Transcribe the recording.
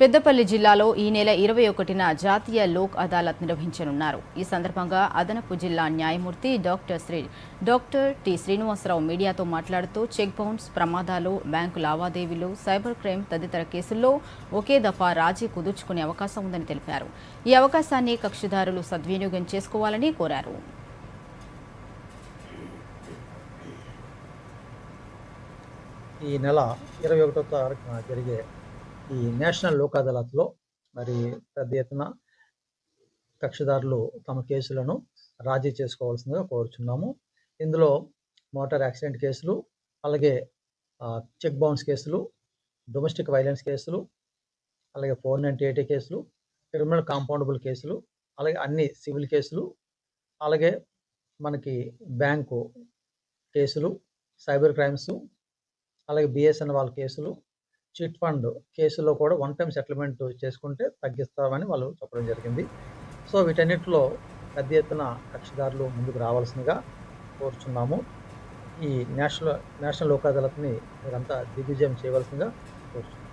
పెద్దపల్లి జిల్లాలో ఈ నెల ఇరవై ఒకటిన జాతీయ లోక్ అదాలత్ నిర్వహించనున్నారు. ఈ సందర్భంగా అదనపు జిల్లా న్యాయమూర్తి doctor Sri doctor T Srinivasa Rao మీడియాతో మాట్లాడుతూ చెక్ బౌన్స్ ప్రమాదాలు బ్యాంకు లావాదేవీలు సైబర్ క్రైమ్ తదితర కేసుల్లో ఒకే దఫా రాజీ కుదుర్చుకునే అవకాశం ఉందని తెలిపారు. ఈ అవకాశాన్ని కక్షిదారులు సద్వినియోగం చేసుకోవాలని కోరారు. ఈ నెల ఇరవై ఒకటో తారీఖున జరిగే ఈ నేషనల్ లోక్ అదాలత్లో మరి పెద్ద ఎత్తున కక్షిదారులు తమ కేసులను రాజీ చేసుకోవాల్సిందిగా కోరుచున్నాము. ఇందులో మోటార్ యాక్సిడెంట్ కేసులు అలాగే చెక్ బౌన్స్ కేసులు డొమెస్టిక్ వైలెన్స్ కేసులు అలాగే ఫోర్ నైంటీ ఎయిటీ కేసులు క్రిమినల్ కాంపౌండబుల్ కేసులు అలాగే అన్ని సివిల్ కేసులు అలాగే మనకి బ్యాంకు కేసులు సైబర్ క్రైమ్స్ అలాగే బిఎస్ఎన్ వాళ్ళ కేసులు చిట్ ఫండ్ కేసులో కూడా వన్ టైం సెటిల్మెంట్ చేసుకుంటే తగ్గిస్తామని వాళ్ళు చెప్పడం జరిగింది. సో వీటన్నిటిలో పెద్ద ఎత్తున కక్షిదారులు ముందుకు రావాల్సిందిగా కోరుచున్నాము. ఈ నేషనల్ నేషనల్ లోక్ అదాలత్ని మీరంతా దిగ్విజయం చేయవలసిందిగా కోరుచున్నాము.